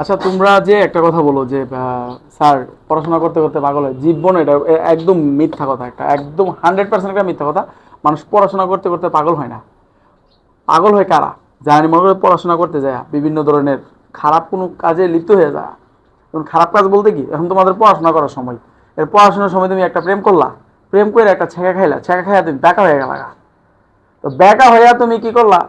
আচ্ছা তোমরা যে একটা কথা বলো যে স্যার, পড়াশোনা করতে করতে পাগল হয়। জীবন এটা একদম মিথ্যা কথা একটা, একদম হান্ড্রেড পার্সেন্ট একটা মিথ্যা কথা। মানুষ পড়াশোনা করতে করতে পাগল হয় না। পাগল হয় কারা? জানি মনে করে পড়াশোনা করতে যায়, বিভিন্ন ধরনের খারাপ কোনো কাজে লিপ্ত হয়ে যায়। এখন খারাপ কাজ বলতে কি? এখন তোমাদের পড়াশোনা করার সময়। এর পড়াশোনার সময় তুমি একটা প্রেম করলা। প্রেম করে একটা ছেঁকা খাইলা। ছেঁকা খাইয়া তুমি বেকা হয়ে গেলা তো বেকা হইয়া তুমি কি করলা?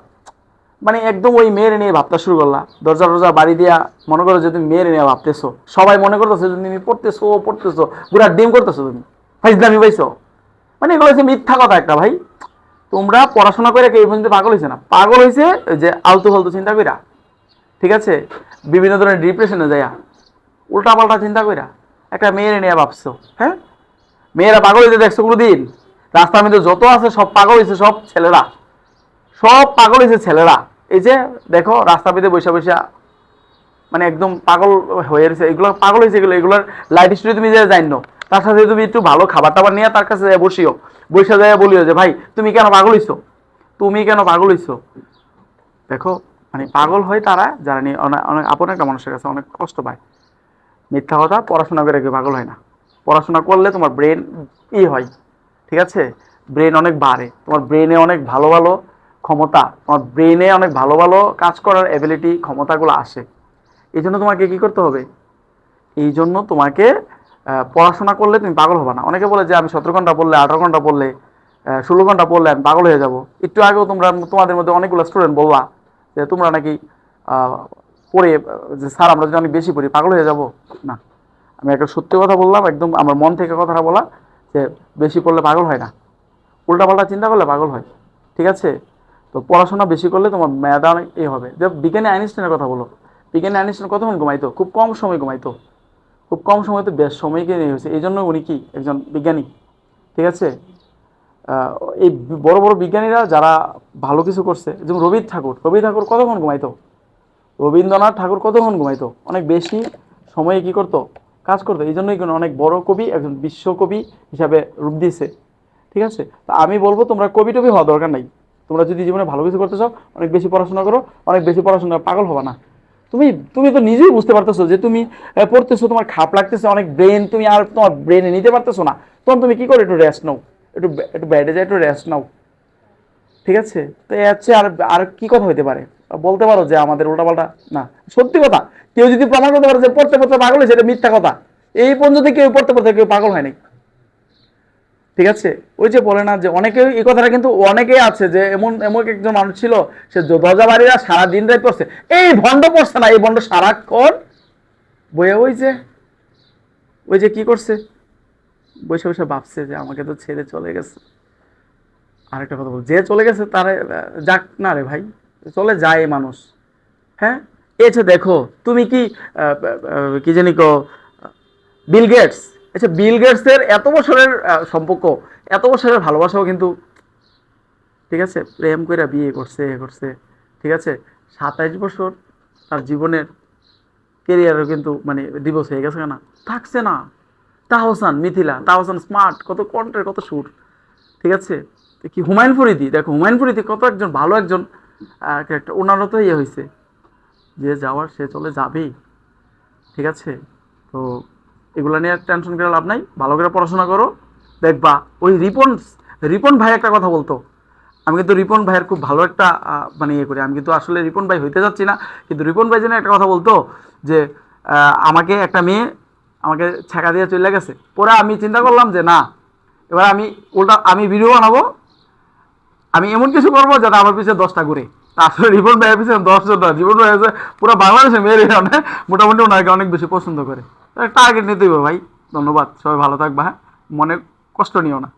মানে একদম ওই মেয়ের নিয়ে ভাবতে শুরু করলা। দরজা টরজা বাড়ি দিয়া মনে করো যে তুমি মেয়ের নিয়ে ভাবতেছো, সবাই মনে করতেছো যে তুমি পড়তেছো পড়তেছো, পুরা ডিম করতেছো তুমি। ফাইজলামি পাইছো? মানে এগুলো হচ্ছে মিথ্যা কথা একটা ভাই। তোমরা পড়াশোনা করে কেউ পর্যন্ত পাগল হয়েছে না? পাগল হয়েছে যে আলতু ফালতু চিন্তা কইরা। ঠিক আছে? বিভিন্ন ধরনের ডিপ্রেশনে যাইয়া। উল্টা পাল্টা চিন্তা কইরা। একটা মেয়ের নিয়ে ভাবছ হ্যাঁ? মেয়েরা পাগল হয়েছে দেখছ কোনোদিন? রাস্তার মধ্যে যত আছে সব পাগল হয়েছে সব ছেলেরা। সব পাগল হয়েছে ছেলেরা। এই যে দেখো, রাস্তা পেতে বৈশা বৈশা মানে একদম পাগল হয়ে গেছে এগুলো পাগল হয়েছে এগুলো, এগুলোর লাইফ স্টোরি তুমি যে জানো, তার সাথে তুমি একটু ভালো খাবার টাবার নিয়ে তার কাছে বসিও। বৈশা যায় বলিও যে, ভাই, তুমি কেন পাগল হইছো? তুমি কেন পাগল হইছো? দেখো মানে পাগল হয় তারা, যারা নিয়ে অনেক, আপন একটা মানুষের কাছে অনেক কষ্ট পায়। মিথ্যা কথা, পড়াশোনা করে কেউ পাগল হয় না। পড়াশোনা করলে তোমার ব্রেন ই হয়, ঠিক আছে? ব্রেন অনেক বাড়ে, তোমার ব্রেনে অনেক ভালো ভালো ক্ষমতা, তোমার ব্রেনে অনেক ভালো ভালো কাজ করার এবিলিটি ক্ষমতাগুলো আসে। এই জন্য তোমাকে কি করতে হবে? এই জন্য তোমাকে পড়াশোনা করলে তুমি পাগল হবে না। অনেকে বলে যে, আমি সতেরো ঘণ্টা পড়লে, আঠারো ঘণ্টা পড়লে ষোলো ঘণ্টা পড়লে আমি পাগল হয়ে যাব। একটু আগেও তোমরা তোমাদের মধ্যে অনেকগুলো স্টুডেন্ট বলবা যে, তোমরা নাকি পড়ে, যে স্যার আমরা যদি অনেক বেশি পড়ি, পাগল হয়ে যাব? না। আমি একটা সত্যি কথা বললাম, একদম আমার মন থেকে কথাটা বলা যে, বেশি পড়লে পাগল হয় না। উল্টাপাল্টা চিন্তা করলে পাগল হয়। ঠিক আছে? তো পড়াশোনা বেশি করলে তোমার মেয়াদা অনেক এ হবে। যে বিজ্ঞানী আইনস্টাইনের কথা বলো। বিজ্ঞানী আইনস্টাইন কতক্ষণ ঘুমাইতো? খুব কম সময় ঘুমাইতো। খুব কম সময়তে বেশ সময়কে নিয়ে হয়েছে এই জন্য উনি কি? একজন বিজ্ঞানী। ঠিক আছে? এই বড় বড় বিজ্ঞানীরা যারা ভালো কিছু করছে, যেমন রবি ঠাকুর। রবি ঠাকুর কতক্ষণ ঘুমাইতো? রবীন্দ্রনাথ ঠাকুর কতক্ষণ ঘুমাইতো? অনেক বেশি সময়ে কি করতো? কাজ করতো। এই জন্যই অনেক বড় কবি, একজন বিশ্বকবি হিসাবে রূপ দিয়েছে। ঠিক আছে? তা আমি বলব তোমরা কবি টবি হওয়া দরকার নাই। তোমরা যদি জীবনে ভালো কিছু করতে চাও, অনেক বেশি পড়াশোনা করো, অনেক বেশি পড়াশোনা পাগল হবে না। তুমি তুমি তো নিজেই বুঝতে পারতেছো যে তুমি পড়তেছো, তোমার খাপ লাগতেছে, অনেক ব্রেন তুমি আর তোমার ব্রেনে নিতে পারতেছো না। তখন তুমি কি করো একটু রেস্ট নাও? একটু একটু বেডে যাই একটু রেস্ট নাও। ঠিক আছে? তো এর চেয়ে আর আর কি কথা হইতে পারে? বলতে পারো যে আমাদের উল্টাপাল্টা, না, সত্যি কথা। কেউ যদি প্রমাণ করতে পারে যে পড়তে পড়তে পাগল হয়েছে, এটা মিথ্যা কথা। এই পর্যন্ত কেউ পড়তে পড়তে কেউ পাগল হয়নি ঠিক আছে? ওই যে বলে না যে অনেকে এই কথাটা কিন্তু অনেকেই আছে যে এমন এমন একজন মানুষ ছিল, সে দরজা বাড়িরা সারা দিন রাত পড়ছে। এই ভণ্ড পড়ছে না, এই ভণ্ড সারাক্ষণ বইয়ে ওই যে ওই যে কি করছে? বসে বসে ভাবছে যে আমাকে তো ছেড়ে চলে গেছে। আরেকটা কথা বল যে চলে গেছে তারে, যাক না রে ভাই, চলে যায় মানুষ। হ্যাঁ? এছে দেখো, তুমি কি কি জানি কো বিল গেটস? আচ্ছা বিল গেটসের এত বছরের সম্পর্ক, এত বছরের ভালোবাসাও কিন্তু ঠিক আছে, প্রেম করে বিয়ে করছে, এ করছে, ঠিক আছে, সাতাইশ বছর তার জীবনের কেরিয়ারও কিন্তু মানে দিবস হয়ে গেছে না থাকছে না। তাহসান মিথিলা তাহসান স্মার্ট কত কন্টেন্ট কত সুর, ঠিক আছে? কি হুমায়ুন ফরিদি? দেখো, হুমায়ুন ফরিদি কত একজন ভালো একজন ক্যারেক্টার ওনারও তো ইয়ে হয়েছে যে যাওয়ার, সে চলে যাবেই, ঠিক আছে? তো এগুলো নিয়ে টেনশন করে লাভ নাই। ভালো করে পড়াশোনা করো। দেখবা, ওই রিপন রিপন ভাই একটা কথা বলতো। আমি কিন্তু রিপন ভাইয়ের খুব ভালো একটা মানে ইয়ে করি। আমি কিন্তু আসলে রিপন ভাই হইতে যাচ্ছি না। কিন্তু রিপন ভাই যেন একটা কথা বলতো যে আমাকে একটা মেয়ে আমাকে ছেঁকা দিয়ে চলে গেছে। পরে আমি চিন্তা করলাম যে, না, এবার আমি উল্টা, আমি ভিডিও বানাবো। আমি এমন কিছু করব যাতে আমার পিছনে দশটা ঘুরে। তা আসলে রিপন ভাইয়ের পিছনে দশজন না। জীবন ভাই পুরো বাংলাদেশে মেয়ের মোটামুটি ওনাকে অনেক বেশি পছন্দ করে। টার্গেট নিতে দেবো ভাই। ধন্যবাদ সবাই ভালো থাকবা হ্যাঁ? মনে কষ্ট নিও না।